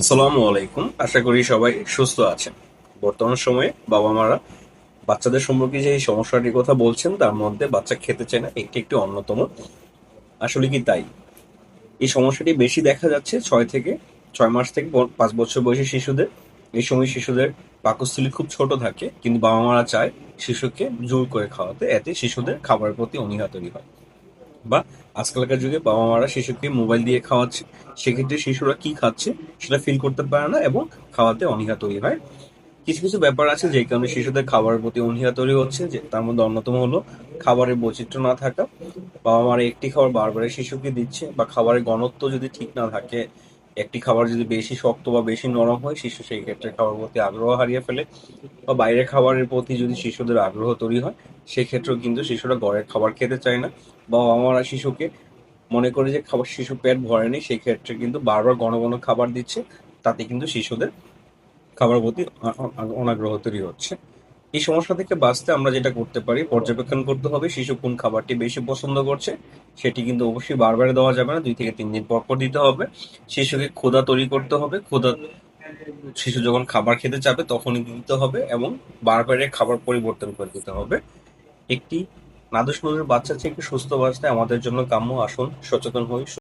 আসসালামু আলাইকুম। আশা করি সবাই সুস্থ আছেন। বর্তমান সময়ে বাবা মারা বাচ্চাদের সম্পর্কে যে সমস্যাটির কথা বলছেন, তার মধ্যে বাচ্চা খেতে চায় না একটি একটি অন্যতম। আসলে কি তাই? এই সমস্যাটি বেশি দেখা যাচ্ছে ছয় থেকে ছয় মাস থেকে পাঁচ বছর বয়সী শিশুদের। এই সময় শিশুদের পাকস্থলী খুব ছোট থাকে, কিন্তু বাবা মারা চায় শিশুকে জোর করে খাওয়াতে, এতে শিশুদের খাবারের প্রতি অনীহা তৈরি হয়। বা আজকালকার যুগে বাবা মারা শিশুকে মোবাইল দিয়ে খাওয়াচ্ছে, সেক্ষেত্রে শিশুরা কি খাচ্ছে সেটা ফিল করতে পারে না এবং খাওয়াতে অনীহা তৈরি হয়। কিছু কিছু ব্যাপার আছে যে কারণে শিশুদের খাবারের প্রতি অনীহা তৈরি হচ্ছে, যে তার মধ্যে অন্যতম হলো খাবারের বৈচিত্র্য না থাকা। বাবা মারা একটি খাবার বারবার শিশুকে দিচ্ছে বা খাবারের ঘনত্ব যদি ঠিক না থাকে, একটি খাবার যদি বেশি শক্ত বা বেশি নরম হয়, শিশু সেই ক্ষেত্রে খাবার প্রতি আগ্রহ হারিয়ে ফেলে। বা বাইরের খাবারের প্রতি যদি শিশুদের আগ্রহ তৈরি হয়, সেক্ষেত্রেও কিন্তু শিশুরা ঘরের খাবার খেতে চায় না। বা আমরা শিশুকে মনে করে যে খাবার, শিশু পেট ভরেনি, সেই ক্ষেত্রে কিন্তু বারবার ঘন ঘন খাবার দিচ্ছে। তাতে কিন্তু শিশুদের খাবার প্রতি অনাগ্রহ তৈরি হচ্ছে। এই সমস্যা থেকে বাঁচতে আমরা যেটা করতে পারি, পর্যবেক্ষণ করতে হবে শিশু কোন খাবারটি বেশি পছন্দ করছে। সেটি কিন্তু অবশ্যই বারবার দেওয়া যাবে না, দুই থেকে তিন দিন পর পর দিতে হবে। শিশুকে ক্ষুধা তৈরি করতে হবে, ক্ষুধা শিশু যখন খাবার খেতে চাবে তখনই দিতে হবে এবং বারবারে খাবার পরিবর্তন করে দিতে হবে। একটি নাদুস নদীর বাচ্চা থেকে সুস্থ বাঁচতে আমাদের জন্য কাম্য। আসুন সচেতন হই